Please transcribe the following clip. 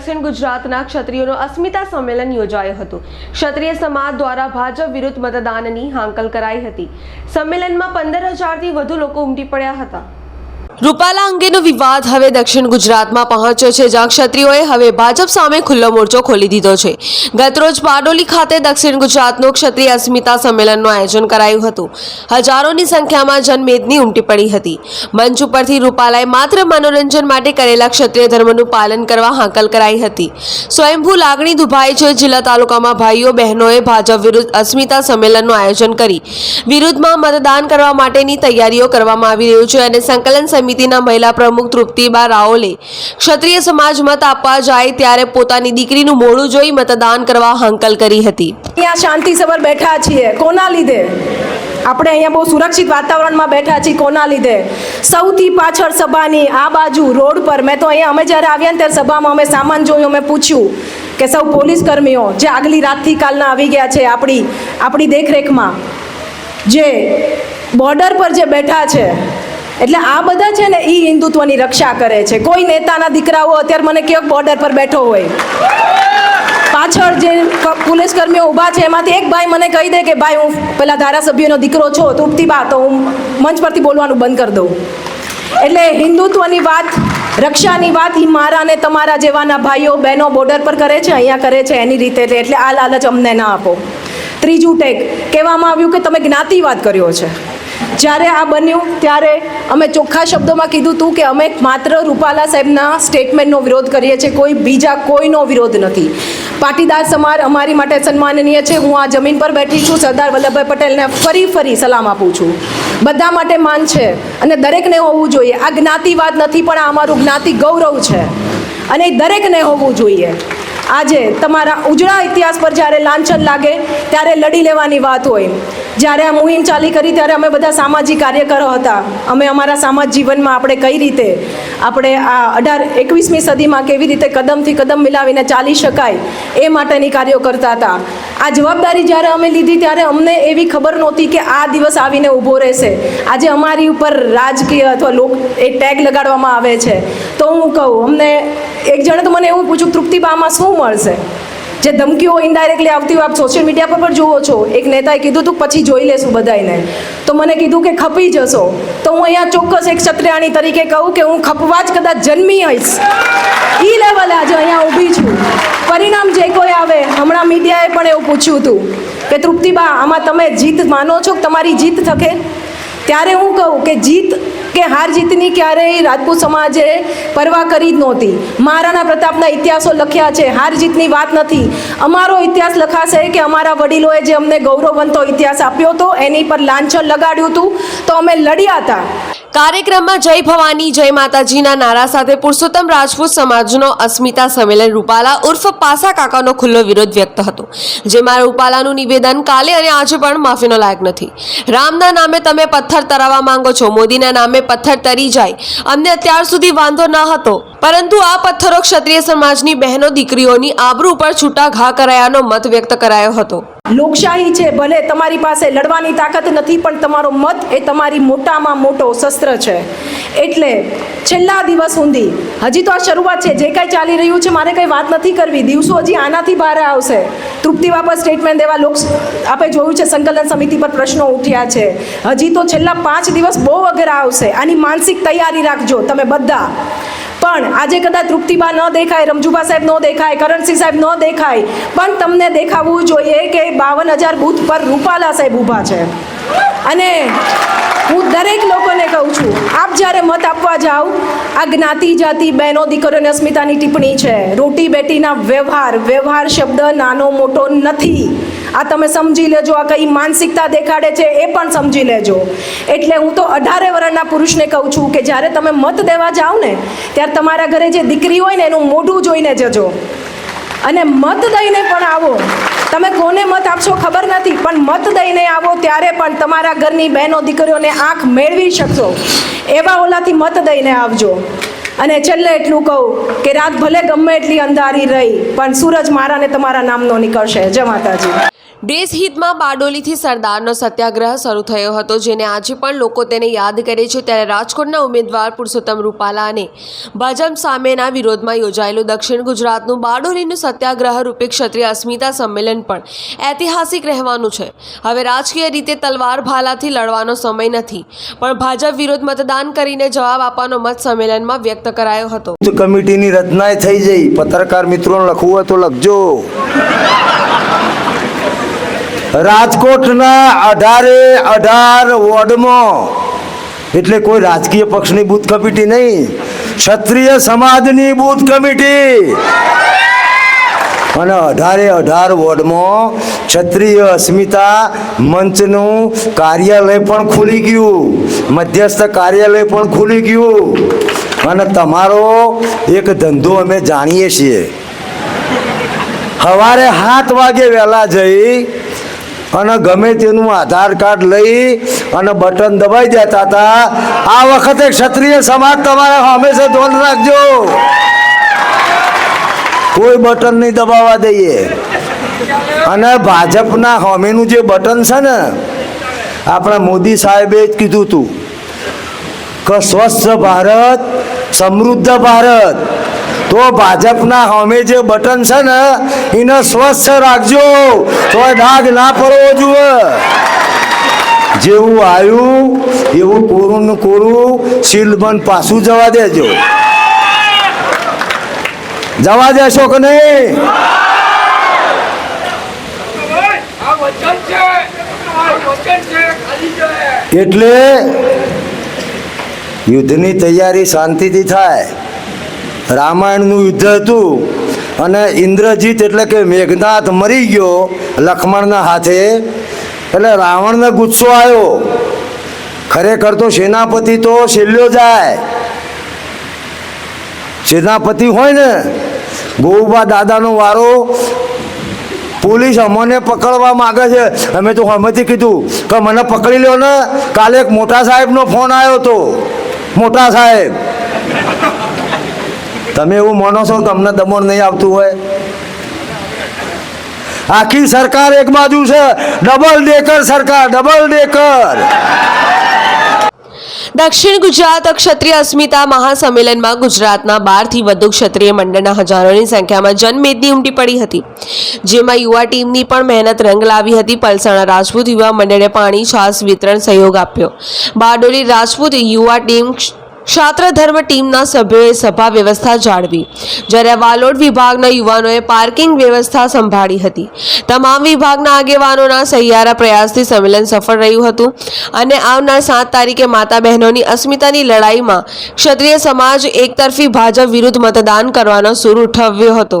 દક્ષિણ ગુજરાતના ક્ષત્રિયોનો અસ્મિતા સંમેલન યોજાયું હતું. ક્ષત્રિય સમાજ દ્વારા ભાજપ વિરુદ્ધ મતદાનની હાંકલ કરાઈ હતી. સંમેલનમાં પંદર હજારથી વધુ લોકો ઉમટી પડ્યા હતા. રૂપાલા અંગેનો વિવાદ હવે દક્ષિણ ગુજરાતમાં પહોંચ્યો છે. જ્યાં ક્ષત્રિયોએ હવે ભાજપ સામે ખુલ્લો મોરચો ખોલી દીધો છે. ગતરોજ બારડોલી ખાતે દક્ષિણ ગુજરાતનું ક્ષત્રિય અસ્મિતા સંમેલનનું આયોજન કરાયું હતું. હજારોની સંખ્યામાં જનમેદની ઉમટી પડી હતી. મંચ ઉપરથી રૂપાલાએ માત્ર મનોરંજન માટે કરેલા ક્ષત્રિય ધર્મનું પાલન કરવા હાંકલ કરાઈ હતી. સ્વયંભૂ લાગણી દુભાઈ છે. જિલ્લા તાલુકામાં ભાઈઓ બહેનોએ ભાજપ વિરુદ્ધ અસ્મિતા સંમેલનનું આયોજન કરી વિરુદ્ધમાં મતદાન કરવા માટેની તૈયારીઓ કરવામાં આવી રહ્યું છે અને સંકલન સમિતિના મહિલા પ્રમુખ તૃપ્તિબા રાઓલે ક્ષત્રિય સમાજ મત આપવા જાય ત્યારે પોતાની દીકરીનું મોડું જોઈ મતદાન કરવા હંકલ કરી હતી. અહીંયા શાંતિસભર બેઠા છીએ. કોના લીધે? આપણે અહીંયા બહુ સુરક્ષિત વાતાવરણમાં બેઠા છીએ. કોના લીધે? સૌથી પાછળ સભાની આ બાજુ રોડ પર મેં તો અહીંયા અમે જ્યારે આવ્યા ત્યારે સભામાં અમે સામાન જોયું, અમે પૂછ્યું કે સૌ પોલીસ કર્મીઓ જે આગલી રાતથી કાલના આવી ગયા છે આપણી આપણી દેખરેખમાં, જે બોર્ડર પર જે બેઠા છે એટલે આ બધા છે ને એ હિન્દુત્વની રક્ષા કરે છે. કોઈ નેતાના દીકરાઓ અત્યારે મને કયો બોર્ડર પર બેઠો હોય. પાછળ જે પોલીસ કર્મીઓ ઊભા છે, એમાંથી એક ભાઈ મને કહી દે કે ભાઈ હું પેલા ધારાસભ્યનો દીકરો છો તૃપ્તિબા તો હું મંચ પરથી બોલવાનું બંધ કરી દઉં. એટલે હિન્દુત્વની વાત, રક્ષાની વાત એ મારા અને તમારા જેવાના ભાઈઓ, બહેનો બોર્ડર પર કરે છે, અહીંયા કરે છે, એની રીતે એટલે આ લાલચ અમને ના આપો. ત્રીજું ટેક, કહેવામાં આવ્યું કે તમે જ્ઞાતિવાદ કર્યો છે. જ્યારે આ બન્યું, ત્યારે અમે ચોખ્ખા શબ્દોમાં કીધું હતું કે અમે માત્ર રૂપાલા સાહેબના સ્ટેટમેન્ટનો વિરોધ કરીએ છીએ, કોઈ બીજા કોઈનો વિરોધ નથી. પાટીદાર સમાજ અમારી માટે સન્માનનીય છે. હું આ જમીન પર બેઠી છું, સરદાર વલ્લભભાઈ પટેલને ફરી ફરી સલામ આપું છું. બધા માટે માન છે અને દરેકને હોવું જોઈએ. આ જ્ઞાતિવાદ નથી, પણ આ અમારું જ્ઞાતિ ગૌરવ છે. અને દરેકને હોવું જોઈએ. આજે તમારા ઉજળા ઇતિહાસ પર જ્યારે લાંછન લાગે, ત્યારે લડી લેવાની વાત હોય. જ્યારે આ મુહિમ ચાલી કરી, ત્યારે અમે બધા સામાજિક કાર્યકરો હતા. અમે અમારા સામાજિક જીવનમાં આપણે કઈ રીતે, આપણે આ અઢાર એકવીસમી સદીમાં કેવી રીતે કદમથી કદમ મિલાવીને ચાલી શકાય, એ માટેની કાર્યો કરતા હતા. આ જવાબદારી જ્યારે અમે લીધી ત્યારે અમને એવી ખબર નહોતી કે આ દિવસ આવીને ઊભો રહેશે. આજે અમારી ઉપર રાજકીય અથવા લોક એ ટેગ લગાડવામાં આવે છે. તો હું કહું, અમને એક જણે તો મને એવું પૂછ્યું, તૃપ્તિબામાં શું મળશે? જે ધમકીઓ ઇનડાયરેક્ટલી આવતી હોય, આપ સોશિયલ મીડિયા પર પણ જુઓ છો. એક નેતાએ કીધું, તું પછી જોઈ લેશું બધાને તો મને કીધું કે, ખપી જશો. તો હું અહીંયા ચોક્કસ એક ક્ષત્રિયાણી તરીકે કહું કે, હું ખપવા જ કદાચ જન્મી હઈશ ઈ લેવલે આજે અહીંયા ઊભી છું. પરિણામ જે કોઈ મીડિયાએ પણ એવું પૂછ્યું હતું કે, તૃપ્તિબા, આમાં તમે જીત માનો છો કે તમારી જીત થકે? ત્યારે હું કહું કે જીત કે હાર જીતની ક્યારેય રાજપૂત સમાજે પરવા કરી જ નહોતી. મહારાણા પ્રતાપના ઇતિહાસો લખ્યા છે, હાર જીતની વાત નથી. અમારો ઇતિહાસ લખાશે કે અમારા વડીલોએ જે અમને ગૌરવવંતો ઇતિહાસ આપ્યો હતો, એની પર લાંછન લગાડ્યું હતું, તો અમે લડ્યા હતા. કાર્યક્રમમાં જય ભવાની, જય માતાજીના નારા સાથે પુરુષોત્તમ રાજપૂત સમાજનો અસ્મિતા સંમેલન રૂપાલા ઉર્ફ પાસા કાકાનો ખુલ્લો વિરોધ વ્યક્ત હતો, જેમાં રૂપાલાનું નિવેદન કાલે અને આજે પણ માફીનો લાયક નથી. રામના નામે તમે પથ્થર તરાવવા માંગો છો, મોદીના નામે પથ્થર તરી જાય, અમને અત્યાર સુધી વાંધો ન હતો, પરંતુ આ પથ્થરો ક્ષત્રિય સમાજની બહેનો, દીકરીઓની આબરૂ ઉપર છૂટા ઘા કરાયાનો મત વ્યક્ત કરાયો હતો. લોકશાહી છે, ભલે તમારી પાસે લડવાની તાકાત નથી, પણ તમારો મત એ તમારી મોટામાં મોટો શસ્ત્ર છે. એટલે છેલ્લા દિવસ સુધી, હજી તો આ શરૂઆત છે, જે કાંઈ ચાલી રહ્યું છે, મારે કંઈ વાત નથી કરવી. દિવસો હજી આનાથી બહાર આવશે. તૃપ્તિ બાપા સ્ટેટમેન્ટ દેવા લોક આપણે જોયું છે, સંકલન સમિતિ પર પ્રશ્નો ઉઠ્યા છે. હજી તો છેલ્લા પાંચ દિવસ બહુ અઘરા આવશે. આની માનસિક તૈયારી રાખજો, તમે બધા. પણ આજે કદાચ તૃપ્તિબા ન દેખાય રમજુબા સાહેબ ન દેખાય, કરણસિંહ સાહેબ ન દેખાય, પણ તમને દેખાવું જોઈએ કે બાવન હજાર બૂથ પર રૂપાલા સાહેબ ઊભા છે. અને હું દરેક લોકોને કહું છું, આપ જ્યારે મત આપવા જાઓ, આ જ્ઞાતિ, જાતિ, બહેનો દીકરીઓની અસ્મિતાની ટિપ્પણી છે. રોટી બેટીના વ્યવહાર વ્યવહાર શબ્દ નાનો મોટો નથી. આ તમે સમજી લેજો, આ કઈ માનસિકતા દેખાડે છે એ પણ સમજી લેજો. એટલે હું તો અઢારે વર્ષના પુરુષને કહું છું કે જ્યારે તમે મત દેવા જાઓ ને, ત્યારે તમારા ઘરે જે દીકરી હોય ને એનું મોઢું જોઈને જજો. અને મત દઈને પણ આવો. તમે કોને મત આપશો ખબર નથી, પણ મત દઈને આવો ત્યારે પણ તમારા ઘરની બહેનો દીકરીઓને આંખ મેળવી શકશો. એવા ઓલાથી મત દઈને આવજો. અને છેલ્લે એટલું કહું કે રાત ભલે ગમે એટલી અંધારી રહી, પણ સૂરજ મારા ને તમારા નામનો નીકળશે. જય માતાજી. દેશ હિતમાં બારડોલીથી સરદારનો સત્યાગ્રહ શરૂ થયો હતો, જેને આજે પણ લોકો તેને યાદ કરે છે. ત્યારે રાજકોટના ઉમેદવાર પુરુષોત્તમ રૂપાલા અને ભાજપ સામેના વિરોધમાં યોજાયેલું દક્ષિણ ગુજરાતનું બારડોલીનું સત્યાગ્રહ રૂપે ક્ષત્રિય અસ્મિતા સંમેલન પણ ઐતિહાસિક રહેવાનું છે. હવે રાજકીય રીતે તલવાર ભાલાથી લડવાનો સમય નથી, પણ ભાજપ વિરોધ મતદાન કરીને જવાબ આપવાનો મત સંમેલનમાં વ્યક્ત કરાયો હતો. કમિટીની રચના થઈ જઈ, પત્રકાર મિત્રોને લખવું હોય તો લખજો. રાજકોટના અઢારે અઢાર વોર્ડમાં. એટલે કોઈ રાજકીય પક્ષની બૂથ કમિટી નહીં. ક્ષત્રિય સમાજની બૂથ કમિટી. અને અઢારે અઢાર વોર્ડમાં ક્ષત્રિય અસ્મિતા મંચનું કાર્યાલય પણ ખુલી ગયું. મધ્યસ્થ કાર્યાલય પણ ખુલી ગયું. અને તમારો એક ધંધો અમે જાણીએ છીએ. સવારે સાત વાગે વહેલા જઈ અને ગમે તેનું આધાર કાર્ડ લઈ અને બટન દબાઈ જતા હતા. આ વખતે ક્ષત્રિય સમાજ તમારે હંમેશા ધોન રાખજો. કોઈ બટન નહીં દબાવવા દઈએ. અને ભાજપના હોમીનું જે બટન છે ને, આપણા મોદી સાહેબે જ કીધું હતું કે સ્વચ્છ ભારત, સમૃદ્ધ ભારત. તો ભાજપના હોમે જે બટન છે ને, એને સ્વચ્છ રાખજો. તો ડાઘ ના પડવો જુએ જેવું આવ્યું, એવું કોરું ને કોરું સીલ બંધ પાછું જવા દેજો. જવા દેશો કે નહીં? એટલે યુદ્ધની તૈયારી શાંતિથી થાય. રામાયણનું યુદ્ધ હતું અને ઇન્દ્રજીત એટલે કે મેઘનાથ મરી ગયો લક્ષ્મણના હાથે. એટલે રાવણને ગુસ્સો આવ્યો. ખરેખર તો સેનાપતિ તો છેલ્લો જાય. સેનાપતિ હોય ને, ગોઉબા દાદાનો વારો પોલીસ અમને પકડવા માગે છે. અમે તો હમેથી કીધું કે મને પકડી લ્યો ને. કાલે એક મોટા સાહેબનો ફોન આવ્યો હતો. મોટા સાહેબ તમે એવું માનો છો કે દમણ નહીં આવતું હોય? આખી સરકાર એક બાજુ છે, ડબલ ડેકર સરકાર, ડબલ ડેકર. દક્ષિણ ગુજરાત ક્ષત્રિય અસ્મિતા મહાસંમેલનમાં ગુજરાતના બારથી વધુ ક્ષત્રિય મંડળના હજારોની સંખ્યામાં જનમેદની ઉમટી પડી હતી. જેમાં યુવા ટીમની પણ મહેનત રંગ લાવી હતી. પલસાણા રાજપૂત યુવા મંડળે પાણી, છાસ વિતરણ સહયોગ આપ્યો. બારડોલી રાજપૂત યુવા ટીમ ક્ષાત્ર ધર્મ ટીમના સભ્યોએ સભા વ્યવસ્થા જાળવી. જ્યારે વાલોડ વિભાગના યુવાનોએ પાર્કિંગ વ્યવસ્થા સંભાળી હતી. તમામ વિભાગના આગેવાનોના સહિયારા પ્રયાસથી સંમેલન સફળ રહ્યું હતું અને આવનાર સાત તારીખે માતા બહેનોની અસ્મિતાની લડાઈમાં ક્ષત્રિય સમાજ એકતરફી ભાજપ વિરુદ્ધ મતદાન કરવાનો સૂર ઉઠાવ્યો હતો.